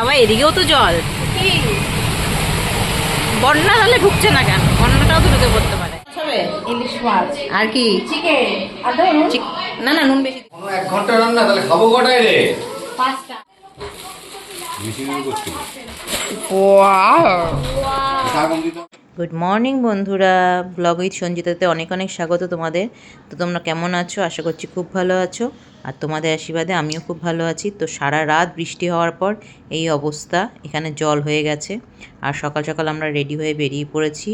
বাবা এদিকেও তো জল। বন্যা হলে ঢুকছে না কেন? বন্যাটাও তো ঢুকে পড়তে পারে। ইলিশ মাছ। আর কি? চিকেন না না নুন বেশি। এক ঘণ্টা রান্না তাহলে খাব কটায় রে? পাঁচটা। করছিল গুড মর্নিং বন্ধুরা। ব্লগ উইথ সঞ্জিতাতে অনেক অনেক স্বাগত তোমাদের। তো তোমরা কেমন আছো? আশা করছি খুব ভালো আছো। আর তোমাদের আশীর্বাদে আমিও খুব ভালো আছি। তো সারা রাত বৃষ্টি হওয়ার পর এই অবস্থা এখানে জল হয়ে গেছে। আর সকাল সকাল আমরা রেডি হয়ে বেরিয়ে পড়েছি।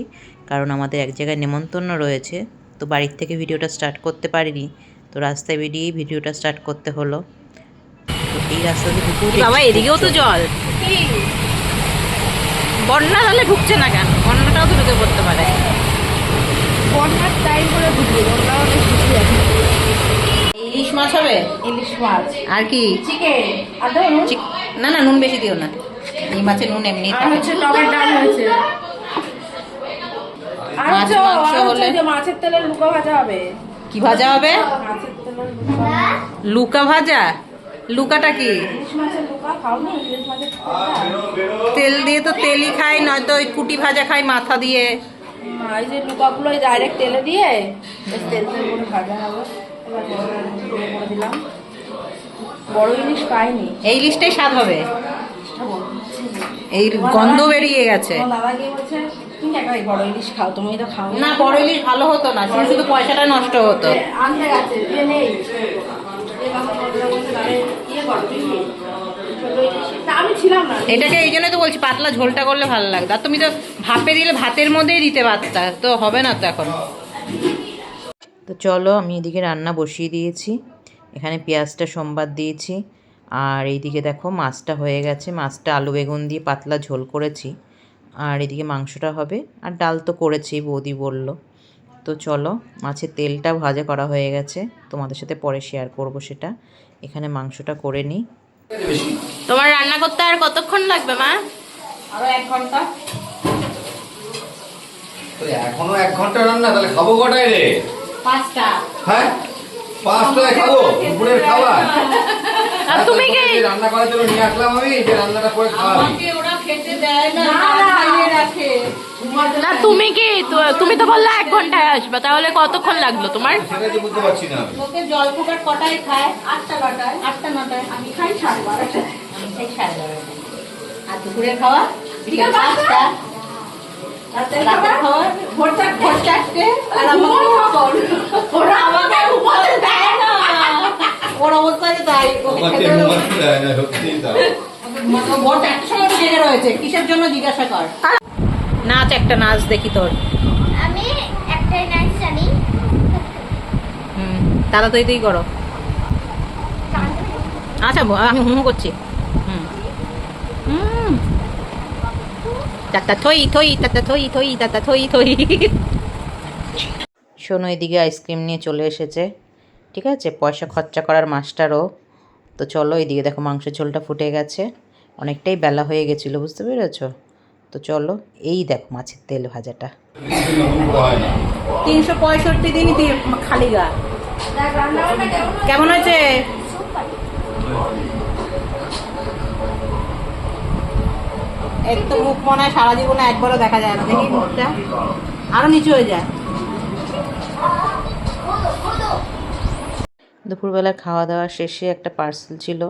কারণ আমাদের এক জায়গায় নেমন্তন্ন রয়েছে। তো বাড়ির থেকে ভিডিওটা স্টার্ট করতে পারিনি। তো রাস্তায় বেরিয়েই ভিডিওটা স্টার্ট করতে হলো। তো এই রাস্তা দিয়ে বাবা এদিকেও তো জল। বন্যা তাহলে ঢুকছে না কেন? বন্যাটাও তো ঢুকে পড়তে পারে। বন্যার টাইম করে ঢুকি বন্যা অনেক ইলিশ মাছ হবে? ইলিশ মাছ। আর কি? চিকেন চিক- না না নুন বেশি দিও না। এই মাছে নুন এমনি আর হচ্ছে টমেটো ডাল হয়েছে। মাছ, মাংস হলে? মাছের লুকা ভাজা হবে। কি ভাজা হবে? লুকা ভাজা? লুকাটা কি? তেল দিয়ে তো তেলই খাই নয়তো ওই কুটি ভাজা খাই মাথা দিয়ে। যে লুকাগুলো ডাইরেক্ট তেলে দিয়ে বেশ তেল তেল করে ভাজা হবে এবার দিলাম। বড় ইলিশ পাইনি। এই ইলিশটাই স্বাদ হবে। এই গন্ধ বেরিয়ে গেছে। না বড় ইলিশ ভালো হতো না শুধু শুধু পয়সাটা নষ্ট হতো। আনতে গেছে এটাকে এই জন্যই তো বলছি, পাতলা ঝোলটা করলে ভালো লাগতো আর তুমি তো ভাপে দিলে ভাতের মধ্যেই দিতে পারতা, তো হবে না তো এখন। তো চলো, আমি এদিকে রান্না বসিয়ে দিয়েছি। এখানে পেঁয়াজটা সোমবার দিয়েছি। আর এইদিকে দেখো, মাছটা হয়ে গেছে। মাছটা আলু বেগুন দিয়ে পাতলা ঝোল করেছি। আর এদিকে মাংসটা হবে। আর ডাল তো করেছি, বৌদি বলল। তো চলো মাছের তেলটা ভাজা করা হয়ে গেছে। তোমাদের সাথে পরে শেয়ার করব সেটা। এখানে মাংসটা করে নিই। তোমার রান্না করতে আর কতক্ষণ লাগবে মা? আরও এক ঘণ্টা। এখনও এক ঘণ্টা রান্না তাহলে খাব কটায় রে? পাঁচটা। হ্যাঁ? পাঁচটায় খাব? দুপুরের খাবার? আর তুমি কি? রান্না করার জন্য নিয়ে আসলাম আমি যে রান্নাটা করে খাওয়াবি ওরা খেতে দেয় না রাখে। না তুমি কি তো- তুমি তো বললে এক ঘন্টায় আসবে তাহলে কতক্ষণ লাগল তোমার। লোকে জল ফুকার কটায় খায়? আটটা নটায়। আটটা নটায়। আমি খাই সাড়ে বারোটায়। সাড়ে বারোটায়। আর দুপুরের খাওয়া? বিকেল পাঁচটা? রাতের খাবার ভোর ভোর চারটে। আর ওরা আমাকে দেয় না। ওর অবস্থা যে তাই। ওকে আমাকে খেতে হলে- ঘুমাতে দেয় না, সত্যিই তাই। ও ভোর চারটের সময় তো জেগে রয়েছে কিসের জন্য জিজ্ঞাসা কর। নাচ একটা নাচ দেখি তোর। আমি একটাই নাচ জানি। হুম তাড়াতাড়ি তুই করো। আচ্ছা আমি হুম করছি। হুম। হুম। তাতা থই থই তাতা থই থই তাতা থই থই। শোনো এদিকে আইসক্রিম নিয়ে চলে এসেছে। ঠিক আছে? পয়সা খরচা করার মাস্টারও। তো চলো এদিকে দেখো মাংসের ঝোলটা ফুটে গেছে। অনেকটাই বেলা হয়ে গেছিল বুঝতে পেরেছ? তো চলো এই দেখো মাছের তেল ভাজাটা। তিনশো পঁয়ষট্টি দিনই খালি গা। কেমন হয়েছে? এর তো মুখ মনে হয় সারা জীবনে একবারও দেখা যায় না দেখি মুখটা। আরও নিচু হয়ে যায়। দুপুরবেলা খাওয়া দাওয়া শেষে একটা পার্সেল ছিল।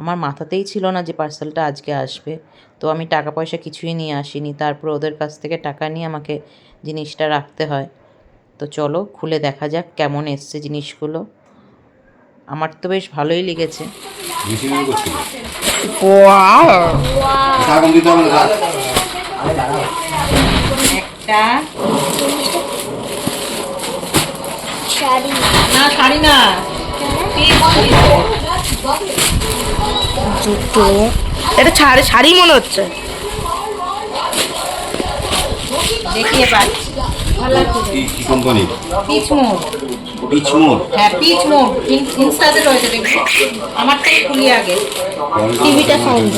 আমার মাথাতেই ছিল না যে পার্সেলটা আজকে আসবে। তো আমি টাকা পয়সা কিছুই নিয়ে আসিনি। তারপর ওদের কাছ থেকে টাকা নিয়ে আমাকে জিনিসটা রাখতে হয়। তো চলো খুলে দেখা যাক কেমন এসছে জিনিসগুলো। আমার তো বেশ ভালোই লেগেছে। একটা। শাড়ি। না শাড়ি না। জুতো। এটা শাড়ি মনে হচ্ছে। দেখি এবার কি কি কোম্পানি পিচ পিচমোর হ্যাঁ ইনস্টাতে রয়েছে দেখবি খুলি আগে। টিভিটা সাউন্ড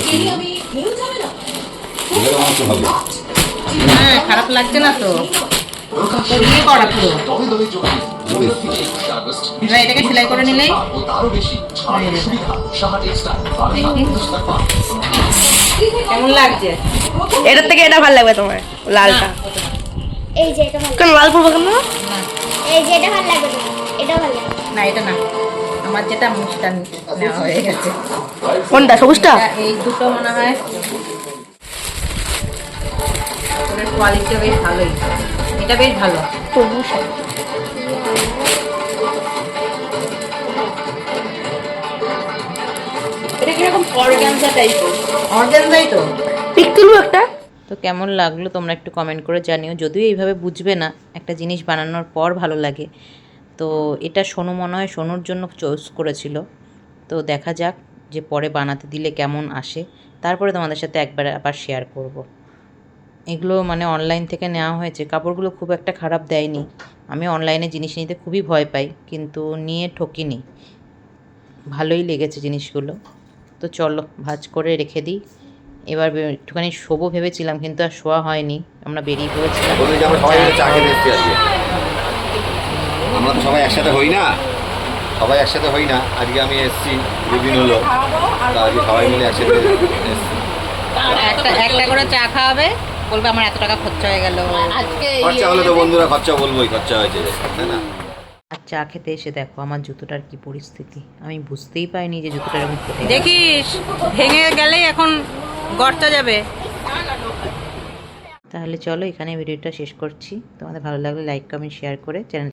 হ্যাঁ খারাপ লাগছে না তো। করা পুরো। এবার এটাকে সেলাই করে নিলেই। কেমন লাগছে? এটার থেকে এটা ভালো লাগবে তোমার লালটা। না, এই যে এটা ভালো কেন লাল পড়ব কেন? না, এই যে এটা ভালো লাগবে এটা ভালো না এটা না। আমার যেটা নেওয়া হয়ে গেছে। কোনটা সবুজটা? এই দুটো মনে হয়। কোয়ালিটিটা বেশ ভালোই। এটা বেশ ভালো। সবুজ। অর্গানজাই তো। একটা। তো কেমন লাগল তোমরা একটু কমেন্ট করে জানিও। যদিও এইভাবে বুঝবে না একটা জিনিস বানানোর পর ভালো লাগে। তো এটা সোনু মনে হয় সোনুর জন্য চয়েস করেছিল। তো দেখা যাক যে পরে বানাতে দিলে কেমন আসে। তারপরে তোমাদের সাথে একবার আবার শেয়ার করব। এগুলো মানে অনলাইন থেকে নেওয়া হয়েছে। কাপড়গুলো খুব একটা খারাপ দেয়নি। আমি অনলাইনে জিনিস নিতে খুবই ভয় পাই কিন্তু নিয়ে ঠকিনি। ভালোই লেগেছে জিনিসগুলো। তো চলো ভাজ করে রেখে দিই। এবার একটুখানি শোবো ভেবেছিলাম কিন্তু আর শোয়া হয়নি। আমরা বেরিয়ে পড়েছিলাম। আমরা তো সবাই একসাথে হই না? সবাই একসাথে হই না? আজকে আমি এসেছি দুদিন হলো। আজকে সবাই মিলে একসাথে একটা একটা করে চা খাওয়াবে। বলবে আমার এত টাকা খরচা হয়ে গেল। আজকে খরচা হলে তো বন্ধুরা খরচা বলবোই খরচা হয়েছে। তাই না? চা খেতে এসে দেখো আমার জুতোটার কি পরিস্থিতি। আমি বুঝতেই পাইনি যে জুতোটা এরকম দেখিস ভেঙে গেলেই এখন গর্ত যাবে। তাহলে চলো এখানে ভিডিওটা শেষ করছি। তোমাদের ভালো লাগলে লাইক কমেন্ট শেয়ার করে চ্যানেল